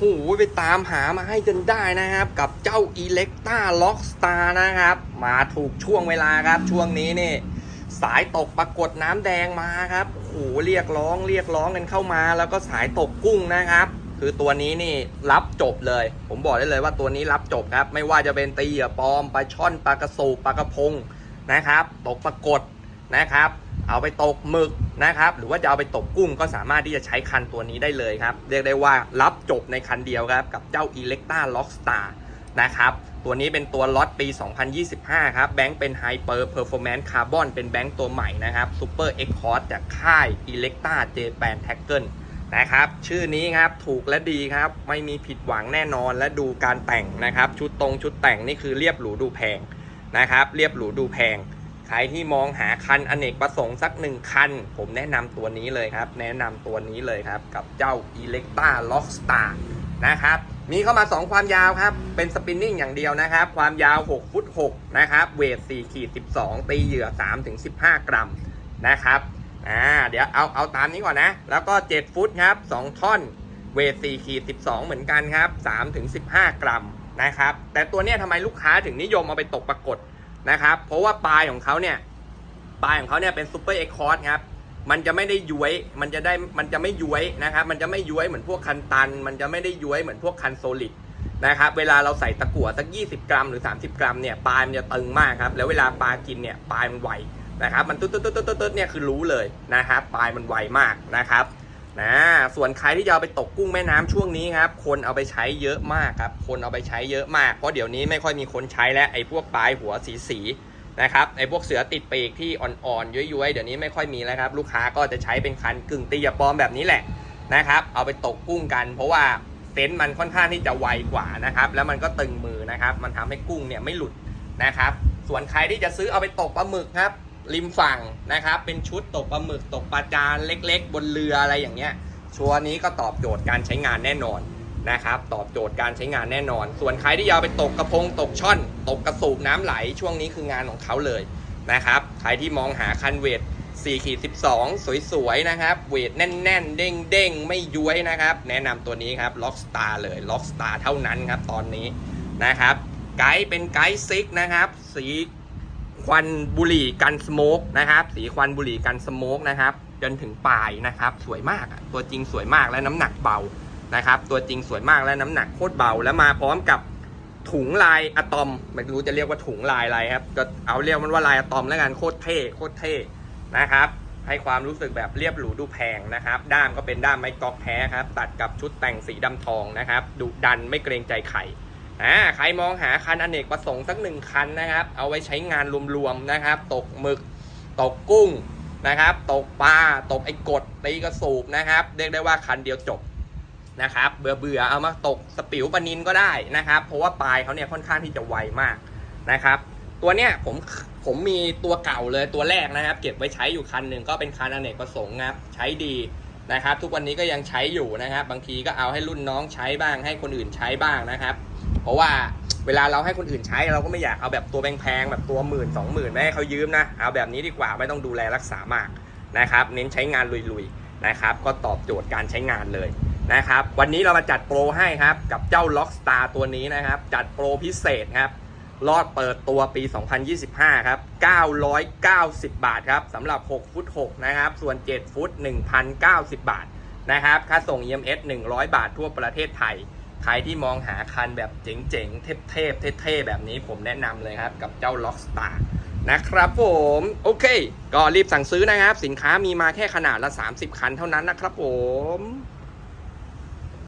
โหไปตามหามาให้จนได้นะครับ กับเจ้า Electa Lockstar นะครับ มาถูกช่วงเวลาครับช่วงนี้นี่ สายตกปรากฏน้ำแดงมาครับโอ้โหเรียกร้องเรียกร้องกันเข้ามา แล้วก็สายตกกุ้งนะครับ คือตัวนี้นี่รับจบเลย ผมบอกได้เลยว่าตัวนี้รับจบครับ ไม่ว่าจะเป็นตีเหยื่อปลอมปลาช่อนปลากระสูปลากระพงนะครับ ตกปรากฏนะครับ เอาไปตกหมึกนะครับ หรือว่าจะเอาไปตกกุ้งก็สามารถที่จะใช้คันตัวนี้ได้เลยครับ เรียกได้ว่ารับจบในคันเดียวครับ กับเจ้า Electra Lockstar นะครับตัวนี้เป็นตัวล็อตปี 2025 ครับ แบงค์เป็น Hyper Performance Carbon เป็นแบงค์ตัวใหม่นะครับ Super X Cort จากค่าย Electra Japan Tackle นะครับ ชื่อนี้ครับถูกและดีครับ ไม่มีผิดหวังแน่นอนและดูการแต่งนะครับ ชุดตรงชุดแต่งนี่คือเรียบหรูดูแพงนะครับ เรียบหรูดูแพง ใครที่มองหาคันอเนกประสงค์สักหนึ่งคัน ผมแนะนำตัวนี้เลยครับ แนะนำตัวนี้เลยครับ กับเจ้า Electra Lockstar นะครับ มีเข้ามา 2 ความยาวครับ เป็นสปินนิ่งอย่างเดียวนะครับ ความยาว6ฟุต6นะครับ เวท4ขีด12 ตีเหยื่อ3ถึง15 กรัมนะครับอ่าเดี๋ยวเอาเอาตามนี้ก่อนนะ แล้วก็ 7 ฟุตครับ 2 ท่อน เวท4ขีด12 เหมือนกันครับ3ถึง15 กรัมนะครับ แต่ตัวเนี้ยทำไมลูกค้าถึงนิยมเอาไปตกปรากฏ นะครับ เพราะว่าปลายของเขาเนี่ย ปลายของเขาเนี่ยเป็นซูเปอร์เอ็กคอร์ครับ มันจะไม่ได้ย้วย มันจะได้ มันจะไม่ย้วยนะครับ มันจะไม่ย้วยเหมือนพวกคันตัน มันจะไม่ได้ย้วยเหมือนพวกคันโซลิดนะครับ เวลาเราใส่ตะกั่วสัก 20 กรัมหรือ 30 กรัมเนี่ย ปลายมันจะตึงมากครับ แล้วเวลาปลากินเนี่ย ปลายมันไวนะครับ มันตุ๊ดตุ๊ดตุ๊ดตุ๊ดตุ๊ดเนี่ยคือรู้เลยนะครับ ปลายมันไวมากนะครับ นะส่วนใครที่จะเอาไปตกกุ้งแม่น้ำช่วงนี้ครับ คนเอาไปใช้เยอะมากครับ คนเอาไปใช้เยอะมาก เพราะเดี๋ยวนี้ไม่ค่อยมีคนใช้แล้วไอ้พวกปลายหัวสีสีๆนะครับไอ้พวกเสือติดปีกที่อ่อนๆย้วยๆเดี๋ยวนี้ไม่ค่อยมีแล้วครับลูกค้าก็จะใช้เป็นคันกึ่งตียาปลอมแบบนี้แหละนะครับเอาไปตกกุ้งกัน เพราะว่าเต็นท์มันค่อนข้างที่จะไวกว่านะครับแล้วมันก็ตึงมือนะครับมันทำให้กุ้งเนี่ยไม่หลุดนะครับส่วนใครที่จะซื้อเอาไปตกปลาหมึกครับ ริมฝั่งนะครับ เป็นชุดตกปลาหมึกตกปลาจานเล็ก ๆ บนเรืออะไรอย่างเงี้ย ชัวร์นี้ก็ตอบโจทย์การใช้งานแน่นอนนะครับ ตอบโจทย์การใช้งานแน่นอน ส่วนใครที่อยากไปตกกระพงตกช่อน ตกกระสูบน้ำไหลช่วงนี้คืองานของเขาเลยนะครับ ใครที่มองหาคันเวท4ขีด12 สวยๆ นะครับ เวทแน่น ๆ เด้งๆ ไม่ย้วยนะครับ แนะนำตัวนี้ครับ Lockstar เลย Lockstar เท่านั้นครับตอนนี้นะครับ ไกด์เป็นไกด์ซิกนะครับ สี ควันบุหรี่กันสโมกนะครับ สีควันบุหรี่กันสโมกนะครับ จนถึงปลายนะครับ สวยมากตัวจริงสวยมากและน้ำหนักเบานะครับ ตัวจริงสวยมากและน้ำหนักโคตรเบา แล้วมาพร้อมกับถุงลายอะตอมไม่รู้จะเรียกว่าถุงลายอะไรครับก็เอาเรียกมันว่าลายอะตอมแล้วกันโคตรเท่โคตรเท่นะครับ ให้ความรู้สึกแบบเรียบหรูดูแพงนะครับ ด้ามก็เป็นด้ามไม้กอกแท้ครับ ตัดกับชุดแต่งสีดำทองนะครับดุดันไม่เกรงใจใคร อ่าใครมองหาคันอเนกประสงค์สักหนึ่งคันนะครับ เอาไว้ใช้งานรวมๆนะครับ ตกหมึก ตกกุ้งนะครับ ตกปลาตกไอ้กดตีกระสูบนะครับ เรียกได้ว่าคันเดียวจบนะครับเบื่อเบื่อๆเอามาตกสปิวปนินก็ได้นะครับ เพราะว่าปลายเขาเนี่ยค่อนข้างที่จะไวมากนะครับ ตัวเนี้ยผมผมมีตัวเก่าเลยตัวแรกนะครับ เก็บไว้ใช้อยู่คันหนึ่งก็เป็นคันอเนกประสงค์ครับใช้ดีนะครับ ทุกวันนี้ก็ยังใช้อยู่นะครับ บางทีก็เอาให้รุ่นน้องใช้บ้างให้คนอื่นใช้บ้างนะครับ ราะว่าเวลาเราให้คนอื่นใช้เราก็ไม่อยากเอาแบบตัวแพงๆแบบตัวหมื่นสองหมื่นไม่ให้เขายืมนะ เอาแบบนี้ดีกว่าไม่ต้องดูแลรักษามากนะครับ เน้นใช้งานลุยๆนะครับ ก็ตอบโจทย์การใช้งานเลยนะครับ วันนี้เรามาจัดโปรให้ครับ กับเจ้า Lockstar ตัวนี้นะครับ จัดโปรพิเศษครับรอดเปิดตัวปี 2025 ครับ 990 บาทครับสำหรับ 6 ฟุต 6 นะครับ ส่วน 7 ฟุต 1,090 บาทนะครับ ค่าส่ง EMS 100 บาททั่วประเทศไทย ใครที่มองหาคันแบบเจ๋งๆ เทพๆ เท่ๆ แบบนี้ผมแนะนำเลยครับ กับเจ้า Lockstar นะครับผม โอเค ก็รีบสั่งซื้อนะครับ สินค้ามีมาแค่ขนาดละ 30 คันเท่านั้นนะครับผม